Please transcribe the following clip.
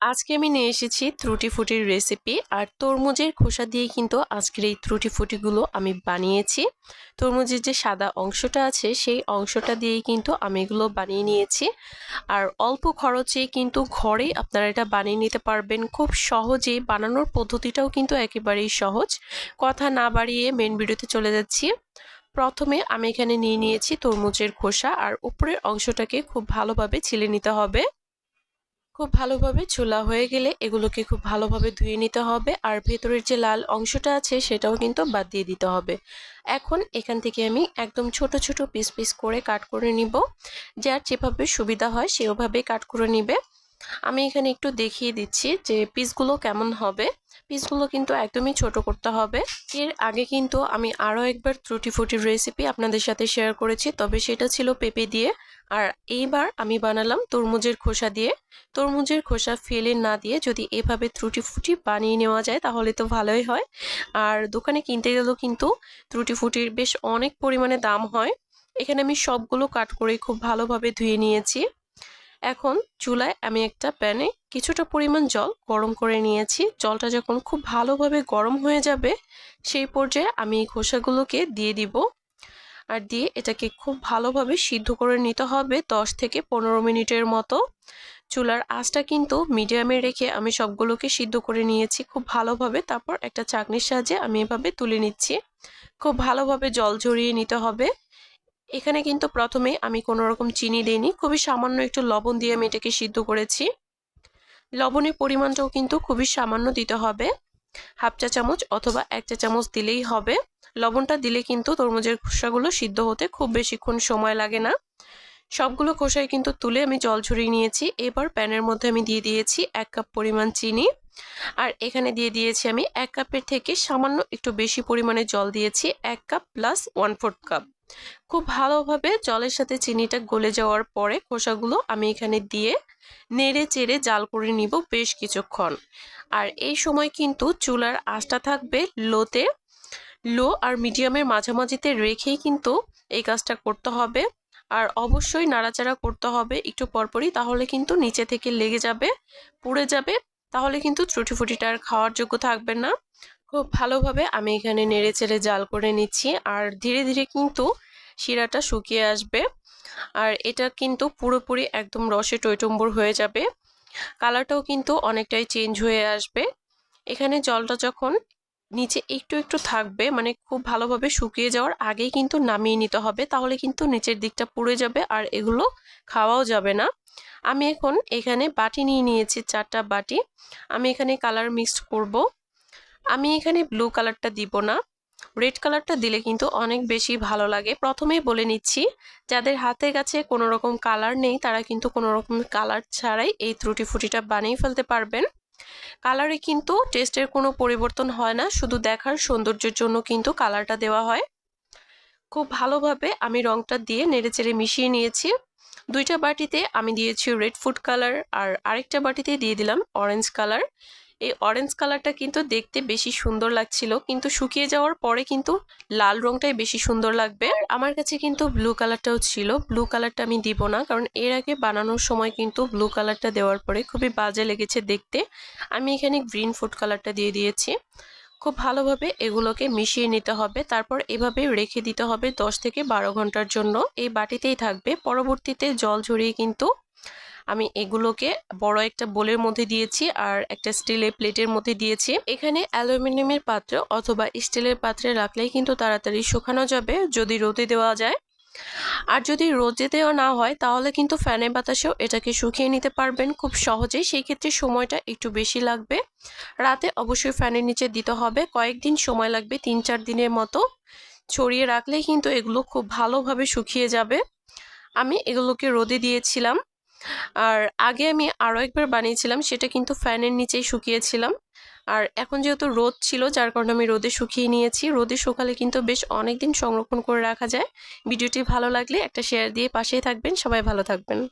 আজকে আমি নিয়ে এসেছি ত্রুটি ফুটির রেসিপি আর তরমুজের খোসা দিয়ে কিন্তু আজকের এই ত্রুটি ফুটিগুলো আমি বানিয়েছি। তরমুজের যে সাদা অংশটা আছে, সেই অংশটা দিয়েই কিন্তু আমি এগুলো বানিয়ে নিয়েছি। আর অল্প খরচে কিন্তু ঘরেই আপনারা এটা বানিয়ে নিতে পারবেন। খুব সহজেই বানানোর পদ্ধতিটাও কিন্তু একেবারেই সহজ। কথা না বাড়িয়ে মেন ভিডিওতে চলে যাচ্ছি। প্রথমে আমি এখানে নিয়ে নিয়েছি তরমুজের খোসা আর উপরের অংশটাকে খুব ভালোভাবে ছিলে নিতে হবে। খুব ভালোভাবে ছোলা হয়ে গেলে এগুলোকে খুব ভালোভাবে ধুয়ে নিতে হবে। আর ভেতরের যে লাল অংশটা আছে সেটাও কিন্তু বাদ দিয়ে দিতে হবে। এখন এখান থেকে আমি একদম ছোট ছোট পিস পিস করে কাট করে নিব। যার যেভাবে সুবিধা হয় সেভাবেই কাট করে নিবে। আমি এখানে একটু দেখিয়ে দিচ্ছি যে পিসগুলো কেমন হবে। পিসগুলো কিন্তু একদমই ছোট করতে হবে। এর আগে কিন্তু আমি আরও একবার ত্রুটি ফুটির রেসিপি আপনাদের সাথে শেয়ার করেছি, তবে সেটা ছিল পেঁপে দিয়ে। আর এইবার আমি বানালাম তরমুজের খোসা দিয়ে। তরমুজের খোসা ফেলে না দিয়ে যদি এভাবে ত্রুটি ফুটি বানিয়ে নেওয়া যায় তাহলে তো ভালোই হয়। আর দোকানে কিনতে গেলেও কিন্তু ত্রুটি ফুটির বেশ অনেক পরিমাণে দাম হয়। এখানে আমি সবগুলো কাট করে খুব ভালোভাবে ধুয়ে নিয়েছি। এখন চুলায় আমি একটা প্যানে কিছুটা পরিমাণ জল গরম করে নিয়েছি। জলটা যখন খুব ভালোভাবে গরম হয়ে যাবে, সেই পর্যায়ে আমি খোসাগুলোকে দিয়ে দিব। আর দিয়ে এটাকে খুব ভালোভাবে সিদ্ধ করে নিতে হবে দশ থেকে পনেরো মিনিটের মতো। চুলার আঁচটা কিন্তু মিডিয়ামে রেখে আমি সবগুলোকে সিদ্ধ করে নিয়েছি খুব ভালোভাবে। তারপর একটা চাকনির সাহায্যে আমি এভাবে তুলে নিচ্ছি। খুব ভালোভাবে জল ঝরিয়ে নিতে হবে। এখানে কিন্তু প্রথমে আমি কোনো রকম চিনি দিইনি, খুবই সামান্য একটু লবণ দিয়ে আমি এটাকে সিদ্ধ করেছি। লবণের পরিমাণটাও কিন্তু খুবই সামান্য দিতে হবে। হাফ চা চামচ অথবা এক চা চামচ দিলেই হবে। লবণটা দিলে কিন্তু তরমুজের খোসাগুলো সিদ্ধ হতে খুব বেশিক্ষণ সময় লাগে না। সবগুলো খোসাই কিন্তু তুলে আমি জল ঝরিয়ে নিয়েছি। এবার প্যানের মধ্যে আমি দিয়ে দিয়েছি এক কাপ পরিমাণ চিনি। আর এখানে দিয়ে দিয়েছি আমি এক কাপের থেকে সামান্য একটু বেশি পরিমাণে জল দিয়েছি, এক cup plus one fourth cup খুব ভালোভাবে জলের সাথে চিনিটা গলে যাওয়ার পরে খোসাগুলো আমি এখানে দিয়ে নেড়ে চেড়ে জাল করে নিব বেশ কিছুক্ষণ। আর এই সময় কিন্তু চুলার আঁচটা থাকবে লোতে। লো আর মিডিয়ামের মাঝামাঝিতে রেখেই কিন্তু এই কাজটা করতে হবে। আর অবশ্যই নাড়াচাড়া করতে হবে একটু পরপরই, তাহলে কিন্তু নিচে থেকে লেগে যাবে, পুড়ে যাবে। তাহলে কিন্তু ত্রুটি ফুটিটা আর খাওয়ার যোগ্য থাকবে না। খুব ভালোভাবে আমি এখানে নেড়ে চেড়ে জাল করে নিচ্ছি আর ধীরে ধীরে কিন্তু শিরাটা শুকিয়ে আসবে। আর এটা কিন্তু পুরোপুরি একদম রসে টইটম্বর হয়ে যাবে। কালারটাও কিন্তু অনেকটাই চেঞ্জ হয়ে আসবে। এখানে জলটা যখন নিচে একটু একটু থাকবে মানে খুব ভালোভাবে শুকিয়ে যাওয়ার আগেই কিন্তু নামিয়ে নিতে হবে, তাহলে কিন্তু নিচের দিকটা পুড়ে যাবে আর এগুলো খাওয়াও যাবে না। আমি এখন এখানে বাটি নিয়ে নিয়েছি, চারটা বাটি। আমি এখানে কালার মিক্সড করব। আমি এখানে ব্লু কালারটা দিব না। রেড কালারটা দিলে কিন্তু অনেক বেশি ভালো লাগে। প্রথমেই বলে নিচ্ছি, যাদের হাতের কাছে কোনো রকম কালার নেই, তারা কিন্তু কোনো রকম কালার ছাড়াই এই ত্রুটি ফুটিটা বানিয়ে ফেলতে পারবেন। কালারে কিন্তু টেস্টের কোনো পরিবর্তন হয় না, শুধু দেখার সৌন্দর্যের জন্য কিন্তু কালারটা দেওয়া হয়। খুব ভালোভাবে আমি রংটা দিয়ে নেড়েচেড়ে মিশিয়ে নিয়েছি। দুইটা বাটিতে আমি দিয়েছি রেড ফুড কালার আর আরেকটা বাটিতে দিয়ে দিলাম অরেঞ্জ কালার এই অরেঞ্জ কালারটা কিন্তু দেখতে বেশি সুন্দর লাগছিল, কিন্তু শুকিয়ে যাওয়ার পরে কিন্তু লাল রংটাই বেশি সুন্দর লাগবে। আমার কাছে কিন্তু ব্লু কালারটাও ছিল ব্লু কালারটা আমি দিব না, কারণ এর আগে বানানোর সময় কিন্তু ব্লু কালারটা দেওয়ার পরে খুবই বাজে লেগেছে দেখতে। আমি এখানে গ্রিন ফুড কালারটা দিয়ে দিয়েছি। খুব ভালোভাবে এগুলোকে মিশিয়ে নিতে হবে, তারপর এভাবে রেখে দিতে হবে দশ থেকে বারো ঘণ্টার জন্য। এই বাটিতেই থাকবে, পরবর্তীতে জল ঝরিয়ে কিন্তু আমি এগুলোকে বড় একটা বোলের মধ্যে দিয়েছি আর একটা স্টিলের প্লেটের মধ্যে দিয়েছি। এখানে অ্যালুমিনিয়ামের পাত্র অথবা স্টিলের পাত্রে রাখলেই কিন্তু তাড়াতাড়ি শুকানো যাবে যদি রোদে দেওয়া যায়। আর যদি রোদে দেওয়া না হয় তাহলে কিন্তু ফ্যানের বাতাসেও এটাকে শুকিয়ে নিতে পারবেন খুব সহজেই সেই ক্ষেত্রে সময়টা একটু বেশি লাগবে। রাতে অবশ্যই ফ্যানের নিচে দিতে হবে। কয়েকদিন সময় লাগবে, তিন চার দিনের মতো। ছড়িয়ে রাখলেই কিন্তু এগুলো খুব ভালোভাবে শুকিয়ে যাবে। আমি এগুলোকে রোদে দিয়েছিলাম। আর আগে আমি আরও একবার বানিয়েছিলাম, সেটা কিন্তু ফ্যানের নিচেই শুকিয়েছিলাম। আর এখন যেহেতু রোদ ছিল, যার কারণে আমি রোদে শুকিয়ে নিয়েছি। রোদে শুকালে কিন্তু বেশ অনেক দিন সংরক্ষণ করে রাখা যায়। ভিডিওটি ভালো লাগলে একটা শেয়ার দিয়ে পাশেই থাকবেন। সবাই ভালো থাকবেন।